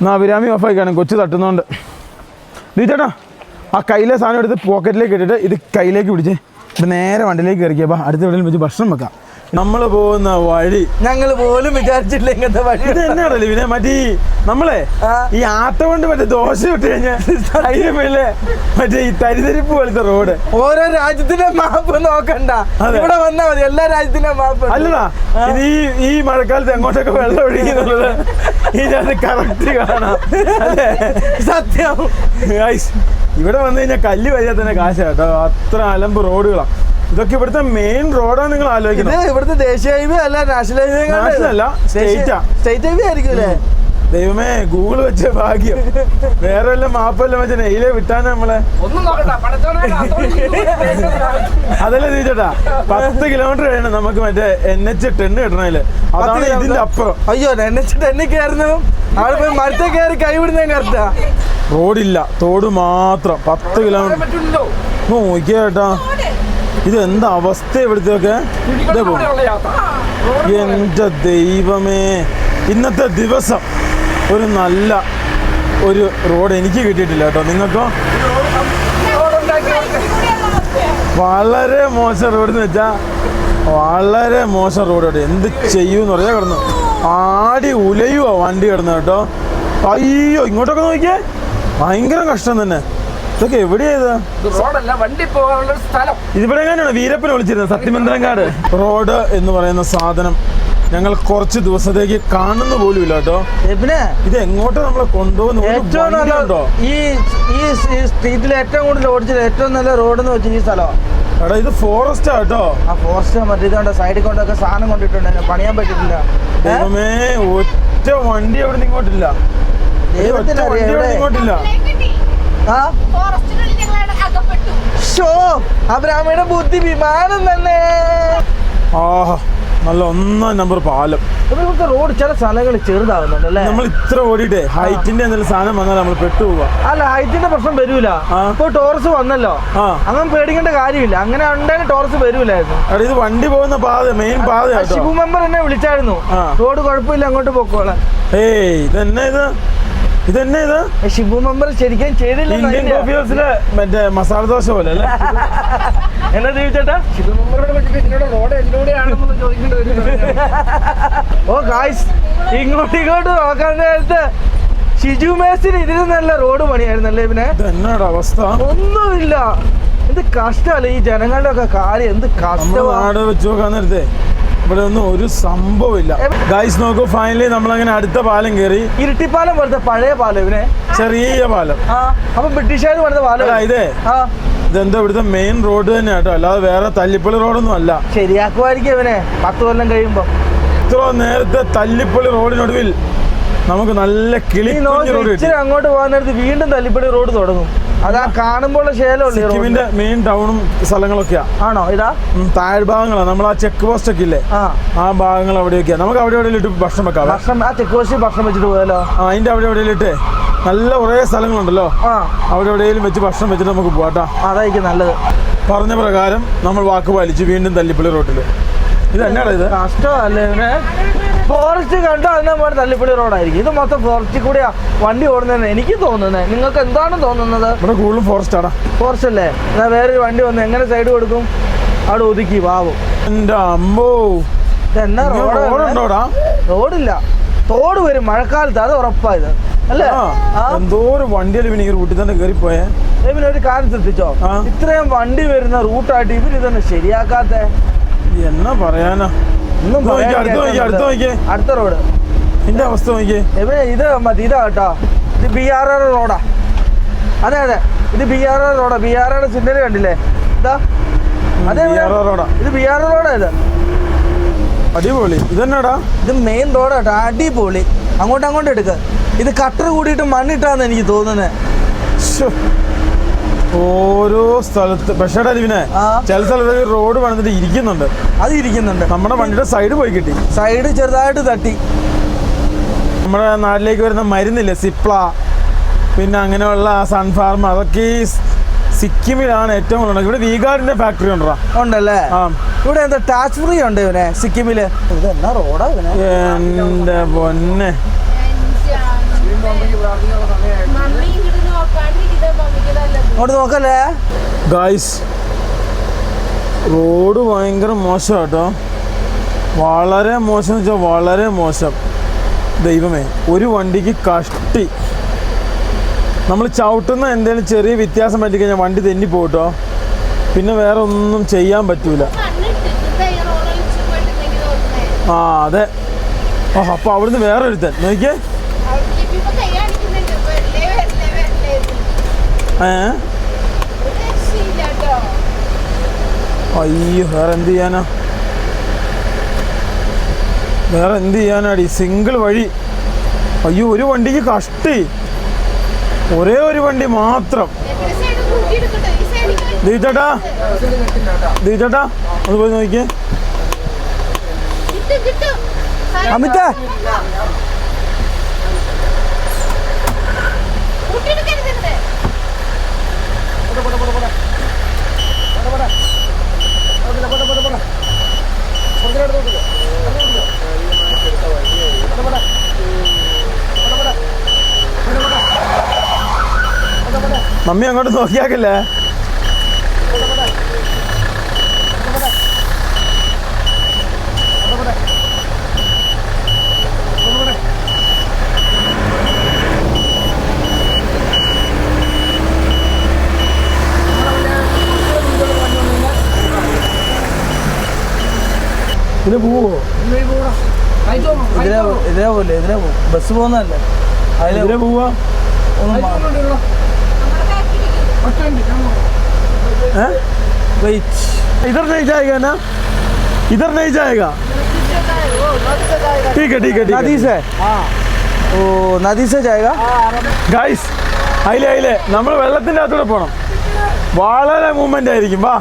എന്നാ അഭിരാമി ഓഫ് ആക്കിയാണ് കൊച്ചു തട്ടുന്നോണ്ട്. നീ ചേട്ടാ ആ കയ്യിലെ സാധനം എടുത്ത് പോക്കറ്റിലേക്ക് ഇട്ടിട്ട് ഇത് കയ്യിലേക്ക് പിടിച്ച്. ഇത് നേരെ വണ്ടിയിലേക്ക് കയറിയപ്പോൾ അടുത്ത വീട്ടിൽ വെച്ച് ഭക്ഷണം വെക്കാം. നമ്മൾ പോകുന്ന വഴി. ഞങ്ങൾ പോലും വിചാരിച്ചില്ല ഇങ്ങനത്തെ വഴി ഇത് എന്നാണല്ലോ ഇവനെ മറ്റേ നമ്മളെ ഈ ആട്ട കൊണ്ട് മറ്റേ ദോശ ഇട്ട് കഴിഞ്ഞാൽ മറ്റേ ഈ തരിതരിപ്പ് പോലത്തെ റോഡ്. ഓരോ രാജ്യത്തിന്റെ മാപ്പ് നോക്കണ്ട. ഇവിടെ വന്നാ മതി. എല്ലാ രാജ്യത്തിന്റെ മാപ്പ് അല്ലടാ ഇത് ഈ ഈ മഴക്കാലത്ത് എങ്ങോട്ടൊക്കെ വെള്ളം ഒഴുകിയെന്നുള്ളത് ഇതിനകത്ത് കറക്റ്റ് കാണാം. അല്ലേ? സത്യം. ഇവിടെ വന്നു കഴിഞ്ഞാൽ കല്ല് വരിക തന്നെ കാശാ കേട്ടോ. അത്ര അലമ്പ് റോഡുകളാണ് ഇതൊക്കെ ഇവിടുത്തെ മെയിൻ റോഡാണ് നിങ്ങൾ ആലോചിക്കുന്നത് ഇവിടുത്തെ ദേശീയ ഹൈവേ അല്ല നാഷണൽ ഹൈവേ അല്ല, സ്റ്റേറ്റ് ഹൈവേ ആയിരിക്കും അല്ലേ? ദൈവമേ ഗൂഗിൾ വെച്ച ഭാഗ്യം. വേറെ വല്ല മാപ്പെല്ലാം വെച്ച നെയ്യിലെ വിട്ടാ നമ്മളെ? അതല്ല നോക്കണ്ട പടച്ചോനെ അതല്ലേ തീച്ചേട്ടാ പത്ത് കിലോമീറ്റർ കഴിയണം നമുക്ക് മറ്റേ എൻ എച്ച് ടെണ്ണ് കിട്ടണേൽ. അതാണ് ഇതിന്റെ അപ്പുറം അയ്യോ എൻ എച്ച് എന്നെ കയറുന്നതും അവിടെ പോയി മരത്തെ കയറി കൈവിടുന്ന കറക്റ്റാ? റോഡില്ല തോട് മാത്രം. പത്ത് കിലോമീറ്റർ പറ്റില്ലല്ലോ നോക്കിയാ ചേട്ടാ ഇത് എന്താ അവസ്ഥ ഇവിടുത്തെയൊക്കെ. എന്റെ ദൈവമേ ഇന്നത്തെ ദിവസം ഒരു നല്ല ഒരു റോഡ് എനിക്ക് കിട്ടിയിട്ടില്ല കേട്ടോ. നിങ്ങൾക്കോ? വളരെ മോശം റോഡ് എന്ന് വെച്ചാൽ വളരെ മോശം റോഡ് കേട്ടോ. എന്ത് ചെയ്യൂന്ന്? പറയാ കിടന്നു. ആടി ഉലയുവാ വണ്ടി കിടന്നു കേട്ടോ. അയ്യോ ഇങ്ങോട്ടൊക്കെ നോക്കിയേ. ഭയങ്കര കഷ്ടം തന്നെ. ഇതൊക്കെ എവിടെയാ റോഡല്ല വണ്ടി പോകാനുള്ള സ്ഥലം. ഇതിവിടെ എങ്ങനെയാണ്? വീരപ്പനെ വിളിച്ചിരുന്നത് സത്യമന്ത്രങ്കാട് റോഡ് എന്ന് പറയുന്ന സാധനം ഞങ്ങൾ കുറച്ച് ദിവസത്തേക്ക് കാണുന്ന പോലും ഇല്ല കേട്ടോ. പിന്നെ ഇത് എങ്ങോട്ട് നമ്മളെ കൊണ്ടുപോകുന്ന ഏറ്റവും നല്ല ഈ ഈ ഈ സ്ട്രീറ്റിൽ ഏറ്റവും കൂടുതൽ ഓടിച്ചത് ഏറ്റവും നല്ല റോഡ് എന്ന് വെച്ചാൽ ഈ സ്ഥലമാണ് എടാ ഇത് ഫോറസ്റ്റ് കേട്ടോ. ആ ഫോറസ്റ്റ് മറ്റേ ഇതുകൊണ്ട് സൈഡിൽ കൊണ്ടൊക്കെ സാധനം കൊണ്ടിട്ടുണ്ട്. പണിയാൻ പറ്റിയിട്ടില്ല? ദൈവമേ ഒറ്റ വണ്ടി എവിടെ ഇങ്ങോട്ടില്ല. ദൈവത്തിന് ഷോ അബ്രാമയുടെ ബുദ്ധി വിമാനം തന്നെ. ആഹാ നല്ല ഒന്നാം നമ്പർ പാലം. ഇവിടുത്തെ റോഡ് ചില സ്ഥലങ്ങളിൽ ചെറുതാവുന്നുണ്ട് അല്ലേ നമ്മൾ ഇത്ര ഓടിയിട്ടേ ഹൈറ്റിന്റെ എന്തെങ്കിലും സാധനം വന്നാൽ നമ്മൾ പെട്ടുപോവാ. അല്ല ഹൈറ്റിന്റെ പ്രശ്നം വരൂല. ഇപ്പൊ ടോറസ് വന്നല്ലോ. ആ. അങ്ങനെ പേടിക്കേണ്ട കാര്യമില്ല. അങ്ങനെ ഉണ്ടെങ്കിൽ ടോറസ് വരൂലായിരുന്നു. ഇത് വണ്ടി പോകുന്ന പാത മെയിൻ പാത ശിവ മെമ്പർ എന്നെ വിളിച്ചായിരുന്നു. റോഡ് കുഴപ്പമില്ല അങ്ങോട്ട് പോക്കോളാം ഏയ് ഇതെന്നെ ഇത്? ഇതെന്നെ ഇത്? ഷിബു മെമ്പർ ശരിക്കും ചെയ്തില്ല ഇന്ത്യൻ കോഫി ഹൗസിലെ മറ്റേ മസാല ദോശ പോലെ അല്ലേ? [LAUGHS] എന്നാ വെച്ചിട്ട് ഇതിലൂടെ റോഡ് എന്തിലൂടെയാണെന്ന് ചോദിക്കേണ്ടി വരും ഓ ഗായ്സ് ഇങ്ങോട്ട് ഇങ്ങോട്ട് നോക്കാൻ നേരത്ത് ഷിജു മേസിന് ഇതിന് നല്ല റോഡ് പണിയായിരുന്നല്ലേ പിന്നെ? എന്നാടാ അവസ്ഥ? ഒന്നുമില്ല. എന്ത് കഷ്ടമല്ലേ ഈ ജനങ്ങളുടെ ഒക്കെ കാര്യം. എന്ത് കഷ്ടമാണ് വെച്ച് നോക്കാൻ നേരത്തെ ഇവിടെ ഒന്നും ഒരു സംഭവമില്ല. ഗൈസ് നോക്കൂ ഫൈനലി നമ്മളങ്ങനെ അടുത്ത പാലം കയറി. ഇരുട്ടിപ്പാലം പോലത്തെ പഴയ പാലം ഇവനെ. ചെറിയ പാലം. അപ്പൊ ബ്രിട്ടീഷുകാർ പണിത പാലം. ഇതേ. ഇതെന്താ ഇവിടുത്തെ മെയിൻ റോഡ് തന്നെ കേട്ടോ. അല്ലാതെ വേറെ തല്ലിപ്പള്ളി റോഡൊന്നും അല്ല. ശരിയാക്കുമായിരിക്കും ഇവനെ. പത്ത് കൊല്ലം കഴിയുമ്പോ. ഇത്ര നേരത്തെ തല്ലിപ്പള്ളി റോഡിനൊടുവിൽ നമുക്ക് നല്ല കിളി റോഡ് അങ്ങോട്ട് പോകാൻ നേരത്ത് വീണ്ടും തല്ലിപ്പള്ളി റോഡ് തുടങ്ങും. അതാ കാണുമ്പോൾ സിക്കിമിന്റെ മെയിൻ ടൗണും സ്ഥലങ്ങളൊക്കെയാ. ആണോ? ഇതാ? താഴ്ഭാഗങ്ങളാണ് നമ്മൾ ആ ചെക്ക് പോസ്റ്റ് ഒക്കെ ഇല്ലേ? ആ. ഭാഗങ്ങൾ അവിടെയൊക്കെയാ. നമുക്ക് അവിടെ എവിടെ ഇട്ട് ഭക്ഷണം വെക്കാം. ഭക്ഷണം ആ ചെക്ക് പോസ്റ്റ് ഭക്ഷണം വെച്ചിട്ട് പോയാലോ? ആ അതിന്റെ അവിടെ എവിടെയെങ്കിലും ഇട്ടേ. നല്ല കുറേ സ്ഥലങ്ങളുണ്ടല്ലോ. ആ. അവിടെ എവിടെയെങ്കിലും വെച്ച് ഭക്ഷണം വെച്ചിട്ട് നമുക്ക് പോവാട്ടാ അതായിരിക്കും നല്ലത്. പറഞ്ഞ പ്രകാരം നമ്മൾ വാക്ക് പാലിച്ച് വീണ്ടും തല്ലിപ്പള്ളി റോട്ടിൽ ഇത് എന്നാടാ ഇത്? കഷ്ടമല്ലേ ഫോറസ്റ്റ് കണ്ടോ അതിനെ പോലെ തല്ലിപ്പള്ളി റോഡായിരിക്കും. ഇത് മൊത്തം ഫോറസ്റ്റിൽ കൂടിയാ വണ്ടി ഓടുന്നതെന്ന് എനിക്ക് തോന്നുന്നത് നിങ്ങൾക്ക് എന്താണ് തോന്നുന്നത്? ഇവിടെ കൂടുതലും ഫോറസ്റ്റ് ആടാ. ഫോറസ്റ്റ് അല്ലേ? എന്നാ വേറൊരു വണ്ടി വന്ന് എങ്ങനെ സൈഡ് കൊടുക്കും? അവിടെ ഒതുക്കി വാവും. അമ്മോ. ഇതെന്നാ റോഡ് റോഡില്ല. തോട് വരും മഴക്കാലത്ത് അത് ഉറപ്പായത് അല്ലേ? ആ ആ. എന്തോ ഒരു വണ്ടിയിൽ പിന്നെ ഈ റൂട്ടിൽ തന്നെ കയറിപ്പോയേ ഇവന് ഒരു കാര്യം ശ്രദ്ധിച്ചോ? ഇത്രയും വണ്ടി വരുന്ന റൂട്ടായിട്ട് ഇവർ തന്നെ ശരിയാക്കാത്ത? എന്നാ പറയാനാ? അടുത്ത് റോഡ്. എന്റെ അവസ്ഥ നോക്കിയേ. ഇത് മതി ഇതാ കേട്ടോ. ഇത് ബി ആർ ആർ റോഡാ. അതെ അതെ. ഇത് ബി ആർ ആർ റോഡാ. ബി ആർ ആർ സിഗ്നൽ കണ്ടില്ലേ? ഇതാ. അതെ. റോഡാ. ഇത് ബി ആർ റോഡാ ഇത്. അടിപൊളി. ഇതെന്നാടാ? ഇത് മെയിൻ റോഡാ കേട്ടോ അടിപൊളി. അങ്ങോട്ട് അങ്ങോട്ട് എടുക്ക. ഇത് കട്ടർ കൂടിയിട്ട് മണ്ണിട്ടാന്ന് എനിക്ക് തോന്നുന്നേ. ശ്ശോ. ഓരോ സ്ഥലത്ത് പക്ഷേ ലിവിനെ. ചില സ്ഥലത്ത് റോഡ് പണിതിട്ട് ഇരിക്കുന്നുണ്ട്. അത് ഇരിക്കുന്നുണ്ട്. നമ്മുടെ വണ്ടിയുടെ സൈഡ് പോയി കിട്ടി. സൈഡ് ചെറുതായിട്ട് തട്ടി. നമ്മുടെ നാട്ടിലേക്ക് വരുന്ന മരുന്നില്ലേ? സിപ്ല. പിന്നെ അങ്ങനെയുള്ള സൺഫാർമ അതൊക്കെ ഈ സിക്കിമിലാണ് ഏറ്റവും കൂടുതൽ ഇവിടെ വീഗാർഡിന്റെ ഫാക്ടറി ഉണ്ടോ? ഉണ്ടല്ലേ? ആ. ഇവിടെ എന്താ ടാച്ച് ഫ്രീ ഉണ്ട് ഇവനെ സിക്കിമിൽ? റോഡാ ഇവനെ? എന്റെ പൊന്നെ മമ്മി ഇങ്ങോട്ട് നോക്കാണ്ടിരിക്കുന്നത് മമ്മിക്ക് നല്ലത് അങ്ങോട്ട് നോക്കല്ലേ? ഗായ്സ് റോഡ് ഭയങ്കര മോശം കേട്ടോ വളരെ മോശം എന്ന് വെച്ചാൽ വളരെ മോശം. ദൈവമേ ഒരു വണ്ടിക്ക് കഷ്ടി. നമ്മൾ ചവിട്ടുന്ന എന്തെങ്കിലും ചെറിയ വ്യത്യാസം പറ്റിക്കഴിഞ്ഞാൽ വണ്ടി തെന്നി പോട്ടോ പിന്നെ വേറെ ഒന്നും ചെയ്യാൻ പറ്റൂല. ആ അതെ. ഓ അപ്പോൾ അവിടുന്ന് വേറെ ഒരുത്തൻ നോക്കിയേ അവർക്ക് ഇപ്പൊ കൈ കാണിക്കുന്നുണ്ട് വരലേ വരലേ വരലേ ഏ ഒരു രക്ഷയില്ല കേട്ടോ അയ്യോ വേറെ എന്ത് ചെയ്യാനാ? വേറെ എന്ത് ചെയ്യാനാടി? സിംഗിൾ വഴി. അയ്യോ ഒരു വണ്ടിക്ക് കഷ്ടി. ഒരേ ഒരു വണ്ടി മാത്രം. ദീചേട്ടാ ദീചേട്ടാ അത് പോയി നോക്കിയേ. കിട്ടും കിട്ടും അമിത. മമ്മി അങ്ങോട്ട് നോക്കിയാക്കല്ലേ? ഇതിന് പോവോ ഇതിലെ ഇതിലെ പോലെ ഇതിലെ പോ ബസ് പോകുന്നതല്ലേ അതിലെ ഇതിന് പോവാ ഒന്ന് മാ- നമ്മുടെ ബാക്കിലിരിക്കും ഏ വെയിറ്റ് इधर नहीं जाएगा ना इधर नहीं जाएगा ठीक है ठीक है ठीक नदी है से ഓ നദി സെ ജായക ഗൈസ് അതിലെ അതിലെ നമ്മൾ വെള്ളത്തിൻ്റെ അകത്തൂടെ പോകണം വളരെ മൂവ്മെന്റ് ആയിരിക്കും വാ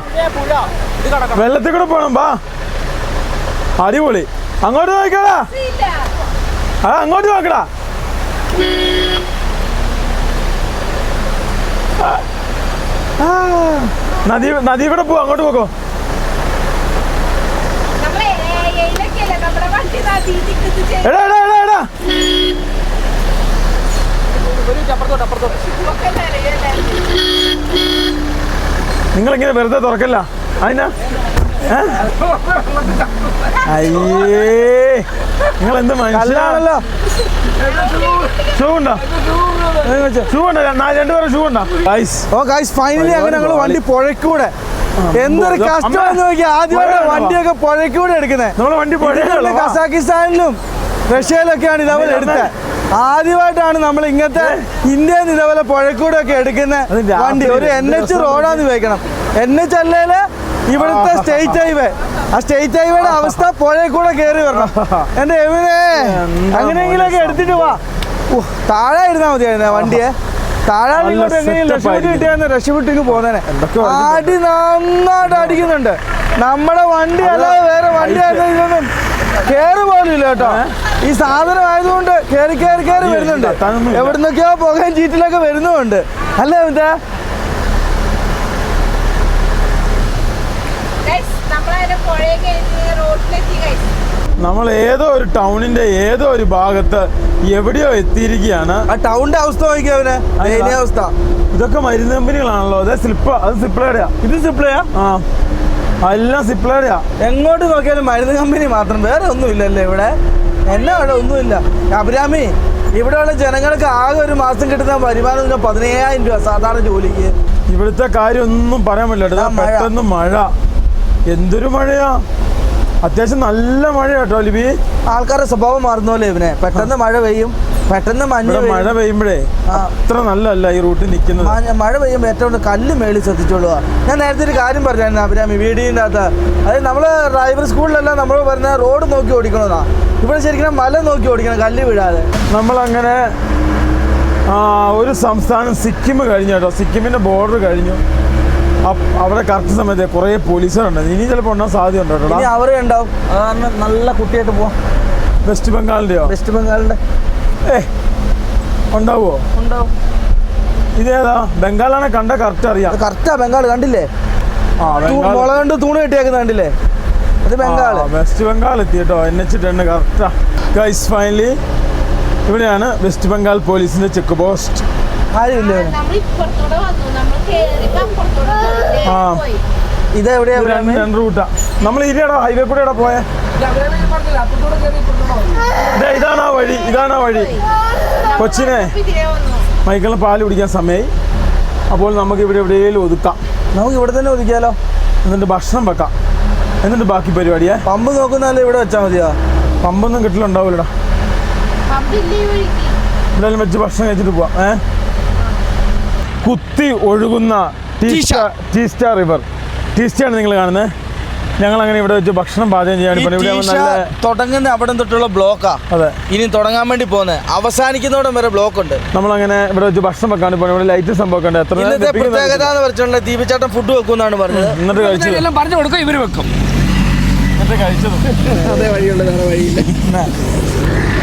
വെള്ളത്തിൽ കൂടെ പോകണം വാ അടിപൊളി. അങ്ങോട്ട് നോക്കടാ ആ അങ്ങോട്ട് നോക്കടാ. നദി നദി ഇവിടെ പോവാ അങ്ങോട്ട് പോക്കോ. എടാ എടാ എടാ എടാ. നിങ്ങളിങ്ങനെ വെറുതെ തുറക്കല്ല. അതിനാ? അയ്യേ. നിങ്ങൾ എന്ത് മനുഷ്യ? കല്ലാണല്ലോ. ഷൂ ഉണ്ടോ ഷൂ ഉണ്ടോ രണ്ടുപേരും ഷൂ ഉണ്ടോ ഗൈസ് ഓ ഗൈസ് ഫൈനലി അങ്ങനെ ഞങ്ങൾ വണ്ടി പുഴക്കൂടെ എന്തൊരു. കഷ്ടമാണെന്ന് നോക്കിയാൽ ആദ്യമായിട്ട്? വണ്ടിയൊക്കെ പുഴക്കൂടെ എടുക്കുന്നത് നമ്മൾ വണ്ടി പുഴ കസാക്കിസ്ഥാനിലും റഷ്യയിലൊക്കെയാണ് ഇതേപോലെ എടുത്തത് ആദ്യമായിട്ടാണ് നമ്മൾ ഇങ്ങനത്തെ ഇന്ത്യയിൽ ഇതേപോലെ പുഴക്കൂടെ ഒക്കെ എടുക്കുന്ന വണ്ടി. ഒരു എൻ എച്ച് റോഡാന്ന് ഉപയോഗിക്കണം എൻ എച്ച് അല്ലേൽ ഇവിടുത്തെ സ്റ്റേറ്റ് ഹൈവേ ആ സ്റ്റേറ്റ് ഹൈവേയുടെ അവസ്ഥ പുഴയിൽ കൂടെ കയറി വരണം. എന്റെ എവിടെ അങ്ങനെയെങ്കിലൊക്കെ എടുത്തിട്ട് വാ. താഴെ ഇരുന്നാ മതിയായിരുന്നു വണ്ടിയെ. താഴെ ഇങ്ങോട്ട് എങ്ങനെയും രക്ഷപ്പെട്ട്. രക്ഷപ്പെട്ടിങ്ങ് അടി നന്നായിട്ട് അടിക്കുന്നുണ്ട്. നമ്മുടെ വണ്ടി അല്ലാതെ വേറെ വണ്ടി ആയിരുന്നു ഇതൊന്നും പോലില്ല പോലും കേട്ടോ. ഈ സാധനം ആയതുകൊണ്ട് കേറി കേറി കേറി വരുന്നുണ്ട്. എവിടുന്നൊക്കെയോ പുകയും ചീറ്റിലൊക്കെ വരുന്നുമുണ്ട്. അല്ലേ എന്താ ഗൈസ് നമ്മളതിനെ പുഴയെ കഴിഞ്ഞ് റോഡിലെത്തി ഗൈസ് നമ്മൾ ഏതോ ഒരു ടൗണിന്റെ ഏതോ ഒരു ഭാഗത്ത് എവിടെയോ എത്തിയിരിക്കുകയാണ്. ആ ടൗണിന്റെ അവസ്ഥ നോക്കിയ അവന്. ദയനീയ അവസ്ഥ. ഇതൊക്കെ മരുന്ന് കമ്പനികളാണല്ലോ. അതെ സ്ലിപ്പ് അത് സിപ്ലയുടെയാ. ഇത് സിപ്ലയാ? ആ. എല്ലാം സിപ്ലയുടെയാ. എങ്ങോട്ട് നോക്കിയാലും മരുന്ന് കമ്പനി മാത്രം. വേറെ ഒന്നുമില്ലല്ലേ ഇവിടെ? എന്നാ ഇവിടെ ഒന്നുമില്ല. അഭിരാമി ഇവിടെയുള്ള ജനങ്ങൾക്ക് ആകെ ഒരു മാസം കിട്ടുന്ന വരുമാനം എന്ന് പറഞ്ഞാൽ പതിനയ്യായിരം രൂപ സാധാരണ ജോലിക്ക്. ഇവിടുത്തെ കാര്യം ഒന്നും പറയാൻ പറ്റില്ല പെട്ടെന്ന് മഴ. എന്തൊരു മഴയാ. അത്യാവശ്യം നല്ല മഴ കേട്ടോ ലിബി ആൾക്കാരുടെ സ്വഭാവം മാറുന്ന പോലെ ഇവനെ. പെട്ടെന്ന് മഴ പെയ്യും പെട്ടെന്ന് മഞ്ഞ് മഴ പെയ്യും. പെയ്യുമ്പോഴേ. അത്ര നല്ലല്ല ഈ റൂട്ടിൽ നിൽക്കുന്നത് മഴ പെയ്യുമ്പോൾ ഏറ്റവും കല്ല് മേളിൽ ശ്രദ്ധിച്ചോളുക. ഞാൻ നേരത്തെ ഒരു കാര്യം പറഞ്ഞായിരുന്നു അഭിരാമി വീടിന്റെ അകത്ത്. അതായത് നമ്മൾ ഡ്രൈവർ സ്കൂളിലെല്ലാം നമ്മൾ പറഞ്ഞ റോഡ് നോക്കി ഓടിക്കണമെന്നാ ഇവിടെ ശരിക്കും മല നോക്കി ഓടിക്കണം കല്ല് വീഴാതെ. നമ്മളങ്ങനെ ഒരു സംസ്ഥാനം സിക്കിം കഴിഞ്ഞു കേട്ടോ. സിക്കിമിന്റെ ബോർഡർ കഴിഞ്ഞു. അവിടെ കറക്റ്റ് സമയത്ത് കുറേ പോലീസുകാരുണ്ട്. ഇനി ചിലപ്പോൾ ഉണ്ടാകാൻ ഉണ്ടോ കേട്ടോ ഇനി അവരെ ഉണ്ടാവും. കാരണം നല്ല കുട്ടിയായിട്ട് പോവാം. വെസ്റ്റ് ബംഗാളിന്റെയോ വെസ്റ്റ് ബംഗാളിന്റെ ഏ ഉണ്ടാവോ ഉണ്ടാവും. ഇതേതാ? ബംഗാളാണ് കണ്ട കറക്റ്റ് അറിയാം. കറക്റ്റാ ബംഗാൾ കണ്ടില്ലേ? മുള കണ്ട് തൂണ് കെട്ടിയാക്കുന്ന കണ്ടില്ലേ? അത് ബംഗാൾ വെസ്റ്റ് ബംഗാൾ എത്തി കേട്ടോ. എൻ എച്ച് ടെണ് കറക്റ്റാ ഗൈസ് ഫൈനലി ഇവിടെയാണ് വെസ്റ്റ് ബംഗാൾ പോലീസിന്റെ ചെക്ക് പോസ്റ്റ് ആരുമില്ല ഇവിടെ. നമ്മൾ ഇപ്പുറത്തൂടെ വന്നു നമ്മൾ കേറിയപ്പോ അപ്പുറത്തൂടെ പോയി. ആ. ഇതെവിടെയാ ഇത് രണ്ട് രണ്ട് റൂട്ടാ. നമ്മൾ ഇരിയാടാ ഹൈവേ കൂടെ എടാ പോയെ? ഇതാണ് ആ വഴി ഇതാണ് ആ വഴി. കൊച്ചിനെ മൈക്കിളിന് പാൽ കുടിക്കാൻ സമയമായി അപ്പോൾ നമുക്ക് ഇവിടെ എവിടെയെങ്കിലും ഒതുക്കാം. നമുക്ക് ഇവിടെ തന്നെ ഒതുക്കിയാലോ? എന്നിട്ട് ഭക്ഷണം വെക്കാം. എന്നിട്ട് ബാക്കി പരിപാടിയെ. പമ്പ് നോക്കുന്നാലേ ഇവിടെ വെച്ചാൽ മതിയാ? പമ്പൊന്നും കിട്ടലുണ്ടാവില്ലടാ ഇവിടെ വെച്ച് ഭക്ഷണം കഴിച്ചിട്ട് പോവാം ഏ? കുത്തി ഒഴുകുന്ന ടീസ്റ്റ റിവർ ടീസ്റ്റാണ് നിങ്ങൾ കാണുന്നത് ഞങ്ങൾ അങ്ങനെ ഇവിടെ വെച്ച് ഭക്ഷണം പാചകം ചെയ്യാൻ തുടങ്ങുന്ന അവിടെ തൊട്ടുള്ള ബ്ലോക്കാ അതെ. ഇനി തുടങ്ങാൻ വേണ്ടി പോകുന്നത് അവസാനിക്കുന്നതോടെ വരെ ബ്ലോക്ക് ഉണ്ട്. നമ്മൾ അങ്ങനെ ഇവിടെ വെച്ച് ഭക്ഷണം വെക്കാൻ പോകുന്നത് ഇവിടെ ലൈറ്റ് സംഭവമൊക്കെ ഉണ്ട്. എത്ര ഇന്നത്തെ പ്രത്യേകത എന്ന് പറഞ്ഞിട്ടുള്ള ദീപചേട്ടൻ ഫുഡ് വെക്കുമെന്നാണ് പറഞ്ഞത്. എന്നിട്ട് കഴിച്ചു. എല്ലാം പറഞ്ഞു കൊടുക്കും ഇവർ വെക്കും. എന്നിട്ട് കഴിച്ചത് അതേ വഴിയുള്ള വേറെ വഴിയില്ല.